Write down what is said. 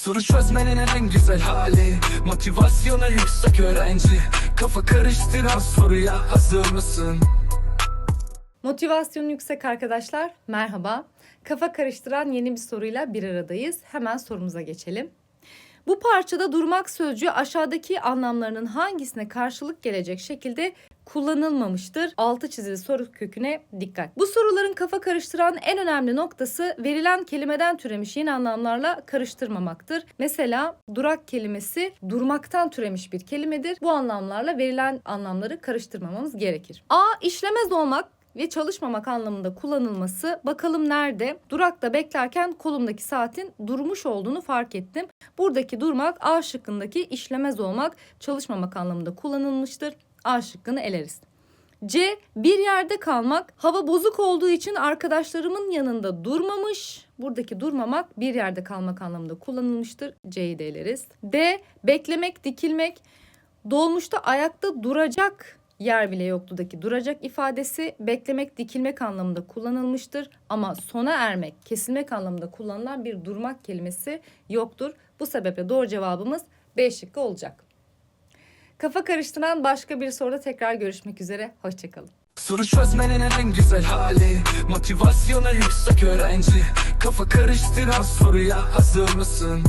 Soru çözmenin en güzel hali Motivasyonu yüksek öğrenci Kafa karıştıran soruya hazır mısın? Motivasyonu yüksek arkadaşlar. Merhaba. Kafa karıştıran yeni bir soruyla bir aradayız. Hemen sorumuza geçelim. Bu parçada durmak sözcüğü aşağıdaki anlamlarının hangisine karşılık gelecek şekilde kullanılmamıştır? Altı çizili soru köküne dikkat. Bu soruların kafa karıştıran en önemli noktası verilen kelimeden türemiş yeni anlamlarla karıştırmamaktır. Mesela durak kelimesi durmaktan türemiş bir kelimedir. Bu anlamlarla verilen anlamları karıştırmamamız gerekir. A. işlemez olmak ve çalışmamak anlamında kullanılması bakalım nerede? Durakta beklerken kolumdaki saatin durmuş olduğunu fark ettim. Buradaki durmak A şıkkındaki işlemez olmak, çalışmamak anlamında kullanılmıştır. A şıkkını eleriz. C. Bir yerde kalmak. Hava bozuk olduğu için arkadaşlarımın yanında durmamış. Buradaki durmamak bir yerde kalmak anlamında kullanılmıştır. C'yi de eleriz. D. Beklemek, dikilmek. Dolmuşta ayakta duracak yer bile yoktu'daki duracak ifadesi beklemek, dikilmek anlamında kullanılmıştır. Ama sona ermek, kesilmek anlamında kullanılan bir durmak kelimesi yoktur. Bu sebeple doğru cevabımız B şıkkı olacak. Kafa karıştıran başka bir soruda tekrar görüşmek üzere. Hoşçakalın. Soru çözmenin en güzel hali Motivasyonu yüksek öğrenci Kafa karıştıran soruya hazır mısın?